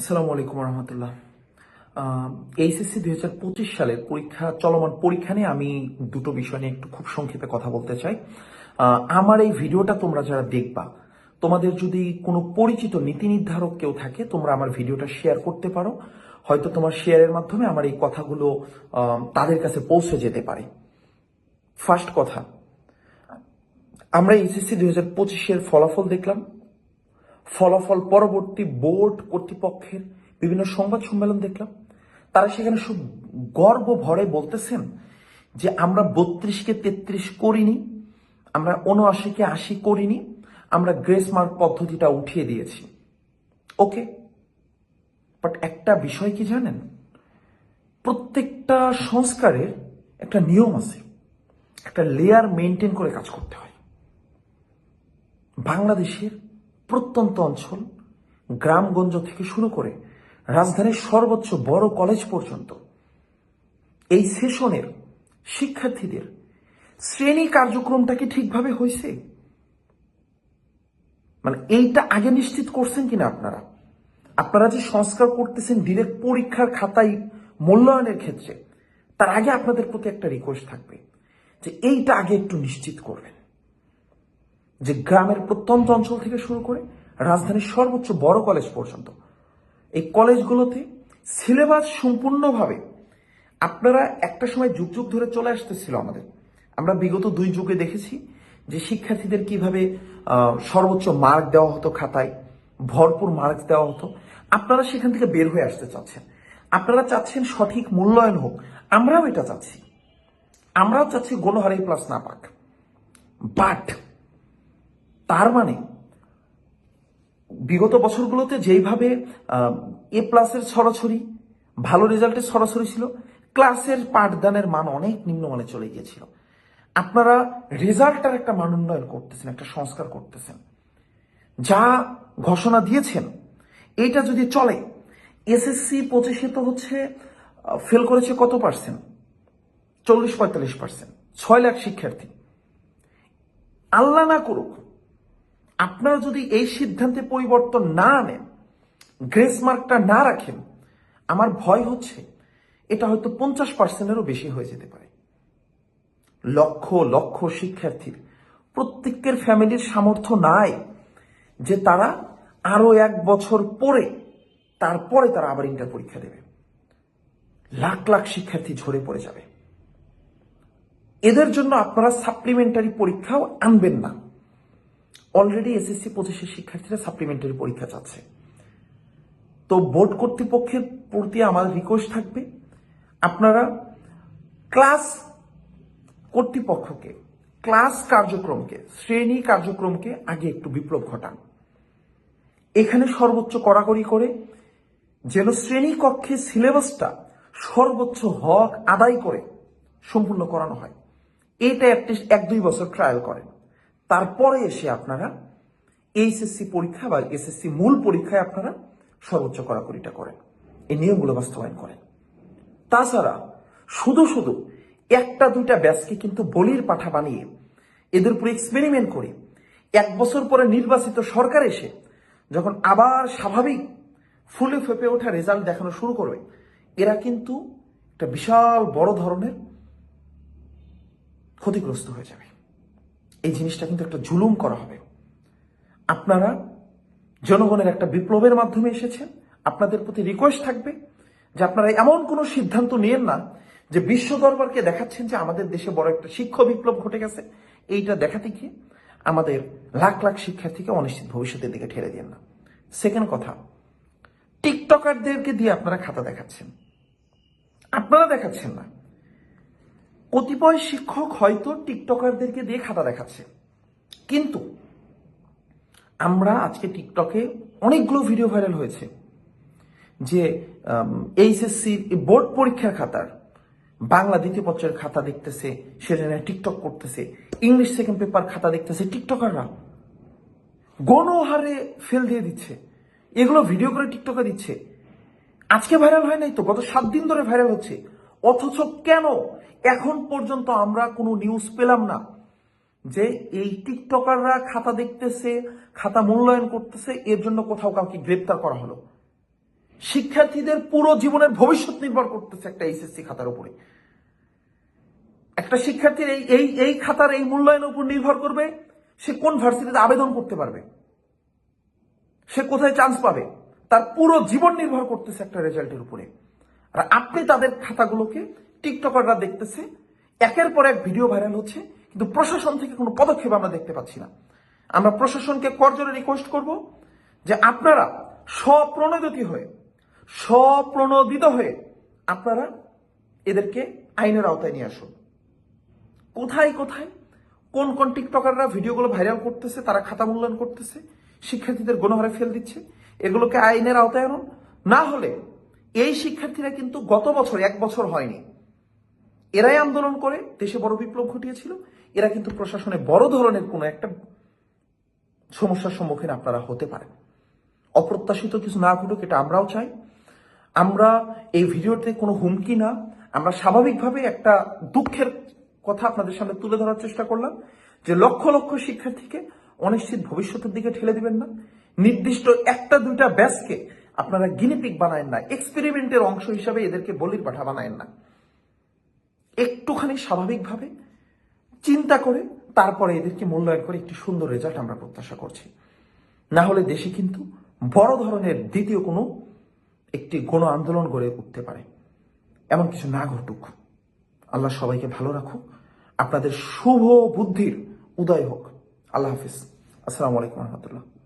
আসসালামু আলাইকুম রহমতুল্লাহ এইচএসসি দুই হাজার পঁচিশ সালের পরীক্ষা, চলমান পরীক্ষা নিয়ে আমি দুটো বিষয় নিয়ে একটু খুব সংক্ষেপে কথা বলতে চাই। আমার এই ভিডিওটা তোমরা যারা দেখবা, তোমাদের যদি কোনো পরিচিত নীতি নির্ধারক কেউ থাকে, তোমরা আমার ভিডিওটা শেয়ার করতে পারো। হয়তো তোমার শেয়ারের মাধ্যমে আমার এই কথাগুলো তাদের কাছে পৌঁছে যেতে পারে। ফার্স্ট কথা, আমরা এইচএসসি দুই হাজার পঁচিশের ফলাফল দেখলাম। ফলাফল পরবর্তী বোর্ড কর্তৃপক্ষের বিভিন্ন সংবাদ সম্মেলন দেখলাম। তারা সেখানে খুব গর্ব ভরে বলতেছেন যে, আমরা বত্রিশকে তেত্রিশ করিনি, আমরা উনআশিকে আশি করিনি, আমরা গ্রেস মার্ক পদ্ধতিটা উঠিয়ে দিয়েছি। ওকে, বাট একটা বিষয় কি জানেন? প্রত্যেকটা সংস্কারের একটা নিয়ম আছে, একটা লেয়ার মেনটেন করে কাজ করতে হয়। বাংলাদেশের প্রত্যন্ত অঞ্চল, গ্রামগঞ্জ থেকে শুরু করে রাজধানীর সর্বোচ্চ বড় কলেজ পর্যন্ত। এই সেশনের শিক্ষার্থীদের শ্রেণি কার্যক্রমটা কি ঠিকভাবে হয়েছে? মানে এইটা আগে নিশ্চিত করছেন কিনা আপনারা? আপনারা যে সংস্কার করতেছেন ডিরেক্ট পরীক্ষার খাতায় মূল্যায়নের ক্ষেত্রে, তার আগে আপনাদের প্রতি একটা রিকোয়েস্ট থাকবে যে এইটা আগে একটু নিশ্চিত করবেন। যে গ্রামের প্রত্যন্ত অঞ্চল থেকে শুরু করে রাজধানীর সর্বোচ্চ বড় কলেজ পর্যন্ত, এই কলেজগুলোতে সিলেবাস সম্পূর্ণভাবে আপনারা একটা সময় যুগ যুগ ধরে চলে আসতেছিল আমাদের। আমরা বিগত দুই যুগে দেখেছি যে শিক্ষার্থীদের কীভাবে সর্বোচ্চ মার্ক দেওয়া হতো খাতায়, ভরপুর মার্ক দেওয়া হতো। আপনারা সেখান থেকে বের হয়ে আসতে চাচ্ছেন। আপনারা চাচ্ছেন সঠিক মূল্যায়ন হোক। আমরাও এটা চাচ্ছি। আমরাও চাচ্ছি গণহারে প্লাস না পাক। বাট তার মানে বিগত বছরগুলোতে যেইভাবে এ প্লাসের ছড়াছড়ি ভালো রেজাল্টের সরাসরি ছিল ক্লাসের পাঠদানের মান অনেক নিম্নমানে চলে গিয়েছিল। আপনারা রেজাল্টের একটা মান উন্নয়ন করতেছেন, একটা সংস্কার করতেছেন। যা ঘোষণা দিয়েছেন, এইটা যদি চলে এসএসসি পঁচিশে তো হচ্ছে ফেল করেছে কত পার্সেন্ট চল্লিশ পঁয়তাল্লিশ পার্সেন্ট ছয় লাখ শিক্ষার্থী। আল্লাহ না করুক আপনারা যদি এই সিদ্ধান্তে পরিবর্তন না আনেন, গ্রেস মার্কটা না রাখেন, আমার ভয় হচ্ছে এটা হয়তো পঞ্চাশ পার্সেন্টেরও বেশি হয়ে যেতে পারে। লক্ষ লক্ষ শিক্ষার্থীর, প্রত্যেকের ফ্যামিলির সামর্থ্য নাই যে তারা আরও এক বছর পরে, তারপরে তারা আবার ইন্টার পরীক্ষা দেবে। লাখ লাখ শিক্ষার্থী ঝরে পড়ে যাবে। এদের জন্য আপনারা সাপ্লিমেন্টারি পরীক্ষাও আনবেন না। অলরেডি এসএসসি পঁচিশের শিক্ষার্থীরা সাপ্লিমেন্টারি পরীক্ষা চাচ্ছে। তো বোর্ড কর্তৃপক্ষের প্রতি আমার রিকোয়েস্ট থাকবে, আপনারা ক্লাস কর্তৃপক্ষকে ক্লাস কার্যক্রমকে, শ্রেণি কার্যক্রমকে আগে একটু বিপ্লব ঘটান। এখানে সর্বোচ্চ কড়াকড়ি করে যেন শ্রেণি কক্ষে সিলেবাসটা সর্বোচ্চ হক আদায় করে সম্পূর্ণ করানো হয়। এইটা অ্যাটলিস্ট এক দুই বছর ট্রায়াল করেন। তারপরে এসে আপনারা এইচএসসি পরীক্ষা বা এসএসসি মূল পরীক্ষায় আপনারা সর্বোচ্চ কড়াকড়িটা করেন। এই নিয়মগুলো বাস্তবায়ন করেন। তাছাড়া শুধু শুধু একটা দুইটা ব্যাচকে কিন্তু বলির পাঠা বানিয়ে এদের উপরে এক্সপেরিমেন্ট করে এক বছর পরে নির্বাচিত সরকার এসে যখন আবার স্বাভাবিক ফুলে ফেপে ওঠা রেজাল্ট দেখানো শুরু করবে, এরা কিন্তু একটা বিশাল বড় ধরনের ক্ষতিগ্রস্ত হয়ে যাবে। এই জিনিসটা কিন্তু একটা জুলুম করা হবে। আপনারা জনগণের একটা বিপ্লবের মাধ্যমে এসেছেন, আপনাদের প্রতি রিকোয়েস্ট থাকবে যে আপনারা এমন কোনো সিদ্ধান্ত নিয়েন না যে বিশ্ব দরবারকে দেখাচ্ছেন যে আমাদের দেশে বড় একটা শিক্ষা বিপ্লব ঘটে গেছে। এইটা দেখাতে গিয়ে আমাদের লাখ লাখ শিক্ষার্থীকে অনিশ্চিত ভবিষ্যতের দিকে ঠেলে দেন না। সেকেন্ড কথা টিকটকারদেরকে দিয়ে আপনারা খাতা দেখাচ্ছেন। আপনারা দেখাচ্ছেন না। কতিপয় শিক্ষক হয়তো টিকটকারদেরকে দিয়ে খাতা দেখাচ্ছে। কিন্তু আমরা আজকে টিকটকে অনেকগুলো ভিডিও ভাইরাল হয়েছে যে এইচএসসি বোর্ড পরীক্ষার খাতার বাংলা দ্বিতীয় পত্রের খাতা দেখতেছে সেটা নিয়ে টিকটক করতেছে, ইংলিশ সেকেন্ড পেপার খাতা দেখতেছে টিকটকাররা। গণহারে ফেল দিয়ে দিচ্ছে। এগুলো ভিডিও করে টিকটকে দিচ্ছে। আজকে ভাইরাল হয় নাই তো? গত সাত দিন ধরে ভাইরাল হচ্ছে। অথচ কেন? এখন পর্যন্ত আমরা কোনো নিউজ পেলাম না যে এই টিকটকাররা খাতা দেখতেছে, খাতা মূল্যায়ন করতেছে, এর জন্য কোথাও কাউকে গ্রেপ্তার করা হলো। শিক্ষার্থীদের পুরো জীবনের ভবিষ্যৎ নির্ভর করতেছে একটা এইচএসসি খাতার উপরে। একটা শিক্ষার্থীর এই এই এই খাতার এই মূল্যায়নের উপর নির্ভর করবে, সে কোন ভার্সিটিতে আবেদন করতে পারবে? সে কোথায় চান্স পাবে? তার পুরো জীবন নির্ভর করতেছে একটা রেজাল্টের উপরে। আর আপনি তাদের খাতাগুলোকে টিকটকাররা দেখতেছে। একের পর এক ভিডিও ভাইরাল হচ্ছে, কিন্তু প্রশাসন থেকে কোনো পদক্ষেপ আমরা দেখতে পাচ্ছি না। আমরা প্রশাসনকে করজোরে রিকোয়েস্ট করব যে আপনারা স্বপ্রণোদিত হয়ে স্বপ্রণোদিত হয়ে আপনারা এদেরকে আইনের আওতায় নিয়ে আসুন। কোথায় কোথায়, কোন কোন টিকটকাররা ভিডিওগুলো ভাইরাল করতেছে, তারা খাতা মূল্যায়ন করতেছে, শিক্ষার্থীদের গণহারে ফেল দিচ্ছে, এগুলোকে আইনের আওতায় আনুন। না হলে এই শিক্ষার্থীরা কিন্তু গত বছর, এক বছর হয়নি। এরাই আন্দোলন করে দেশে বড় বিপ্লব ঘটিয়েছিল। এরা কিন্তু প্রশাসনে বড় ধরনের কোনো একটা সমস্যার সম্মুখীন আপনারা হতে পারেন। অপ্রত্যাশিত কিছু না ঘটুক, এটা আমরাও চাই। আমরা এই ভিডিওতে কোনো হুমকি না। আমরা স্বাভাবিকভাবে একটা দুঃখের কথা আপনাদের সামনে তুলে ধরার চেষ্টা করলাম যে লক্ষ লক্ষ শিক্ষার্থীকে অনিশ্চিত ভবিষ্যতের দিকে ঠেলে দিবেন না। নির্দিষ্ট একটা দুইটা ব্যাচকে আপনারা গিনিপিক বানায়েন না এক্সপেরিমেন্টের অংশ হিসাবে এদেরকে বলির পাঠা বানায়েন না। একটুখানি স্বাভাবিকভাবে চিন্তা করে তারপরে এদেরকে মূল্যায়ন করে একটি সুন্দর রেজাল্ট আমরা প্রত্যাশা করছি। না হলে দেশে কিন্তু বড় ধরনের দ্বিতীয় কোনো একটি গণ আন্দোলন গড়ে উঠতে পারে। এমন কিছু না ঘটুক। আল্লাহ সবাইকে ভালো রাখুক। আপনাদের শুভ বুদ্ধির উদয় হোক। আল্লাহ হাফিজ। আসসালামু আলাইকুম রহমতুল্লাহ।